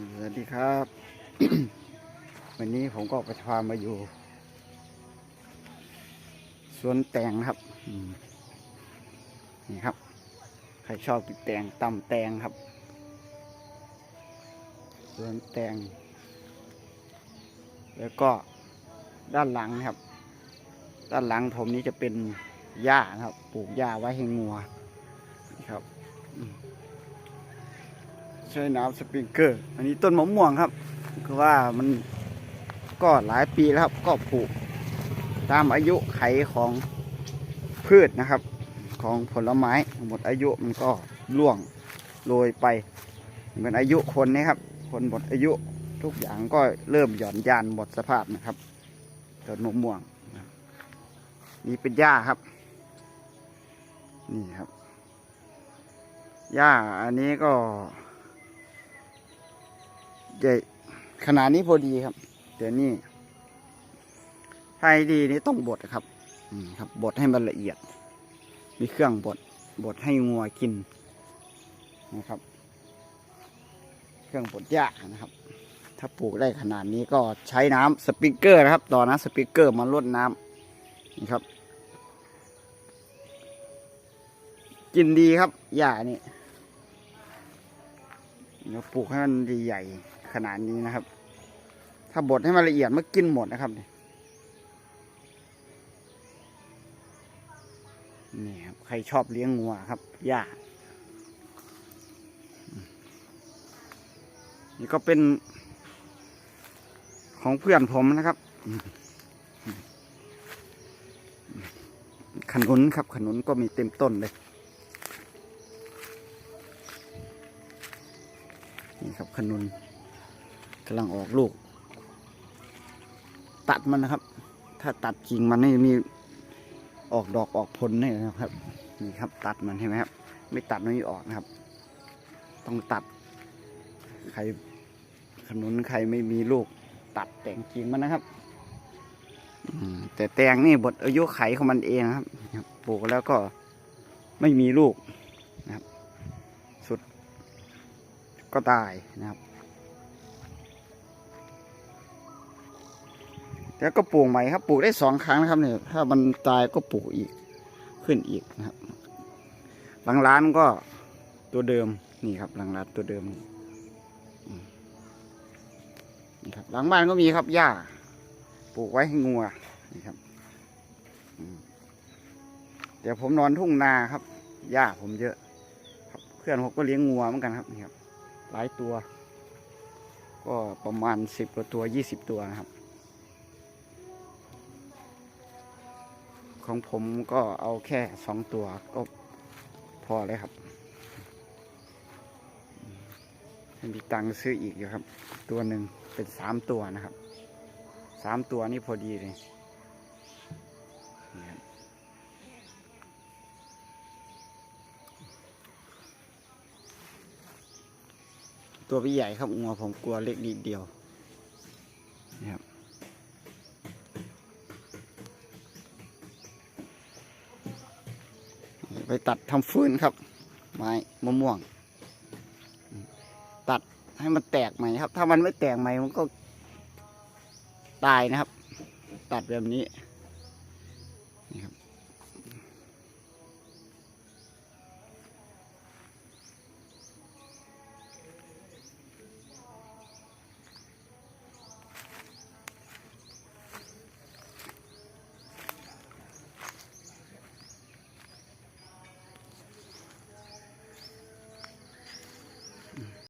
สวัสดีครับ วันนี้ผมก็ไปพามาอยู่สวนแตงครับนี่ครับ ใครชอบกินแตงตำแตงครับสวนแตง แล้วก็ด้านหลังครับ ด้านหลังผมนี้จะเป็นหญ้าครับ ปลูกหญ้าไว้ให้งัวครับอื ใช้น้ำสปริงเกอร์ อันนี้ต้นมะม่วงครับ คือว่ามันก็หลายปีแล้วครับ ก็ปลูกตามอายุไขของพืชนะครับ ของผลไม้หมดอายุมันก็ร่วงโรยไป เหมือนอายุคนนี่ครับ คนหมดอายุทุกอย่างก็เริ่มหย่อนยานหมดสภาพนะครับต้นมะม่วงนี่เป็นหญ้าครับ นี่ครับหญ้าอันนี้ก็ ใหญ่ขนาดนี้พอดีครับแต่นี่ถ้าให้ดีนี่ต้องบดครับอืครับ บดให้มันละเอียด มีเครื่องบด บดให้งัวกินนะครับ เครื่องบดหญ้านะครับ ถ้าปลูกได้ขนาดนี้ก็ใช้น้ำสปริงเกอร์นะครับ ต่อน้ำสปริงเกอร์มาลดน้ำนี่ครับ กินดีครับหญ้านี่เราปลูกให้มันใหญ่ ขนาดนี้นะครับ ถ้าบดให้มันละเอียดมันกินหมดนะครับนี่นี่ครับใครชอบเลี้ยงงัวครับหญ้านี่ก็เป็นของเพื่อนผมนะครับ ขนุนครับ ขนุนก็มีเต็มต้นเลย นี่ครับขนุนำลังออกลูก ตัดมันนะครับ ถ้าตัดกิ่งมันนี่มีออกดอกออกผลนี่นะครับนี่ครับ ตัดมันใช่ไหมครับ ไม่ตัดไม่ออกนะครับ ต้องตัด ใครขนุนใครไม่มีลูก ตัดแต่งกิ่งมันนะครับอืแต่แตงนี่บทอายุไขของมันเองนะครับปลูกแล้วก็ไม่มีลูกนะครับ สุดก็ตายนะครับ แล้วก็ปลูกใหม่ครับปลูกได้สองครั้งนะครับเนี่ยถ้ามันตายก็ปลูกอีกขึ้นอีกนะครับ หลังร้านก็ตัวเดิมนี่ครับ หลังร้านตัวเดิมนี่ครับหลังบ้านก็มีครับหญ้าปลูกไว้ให้งัวนี่ครับเดี๋ยวผมนอนทุ่งนาครับหญ้าผมเยอะครับเพื่อนผมก็เลี้ยงงัวเหมือนกันครับนี่ครับ หลายตัว ก็ประมาณสิบกว่าตัวยี่สิบตัวนะครับ ของผมก็เอาแค่สองตัวก็พอเลยครับมีตังค์ซื้ออีกอยู่ครับ ตัวหนึ่งเป็นสามตัวนะครับสามตัวนี่พอดีเลยตัวพี่ใหญ่ครับงัวผมกลัวเล็กนิดเดียว ไปตัดทำฟืนครับ ไม้มะม่วง ตัดให้มันแตกใหม่ครับ ถ้ามันไม่แตกใหม่มันก็ตายนะครับ ตัดแบบนี้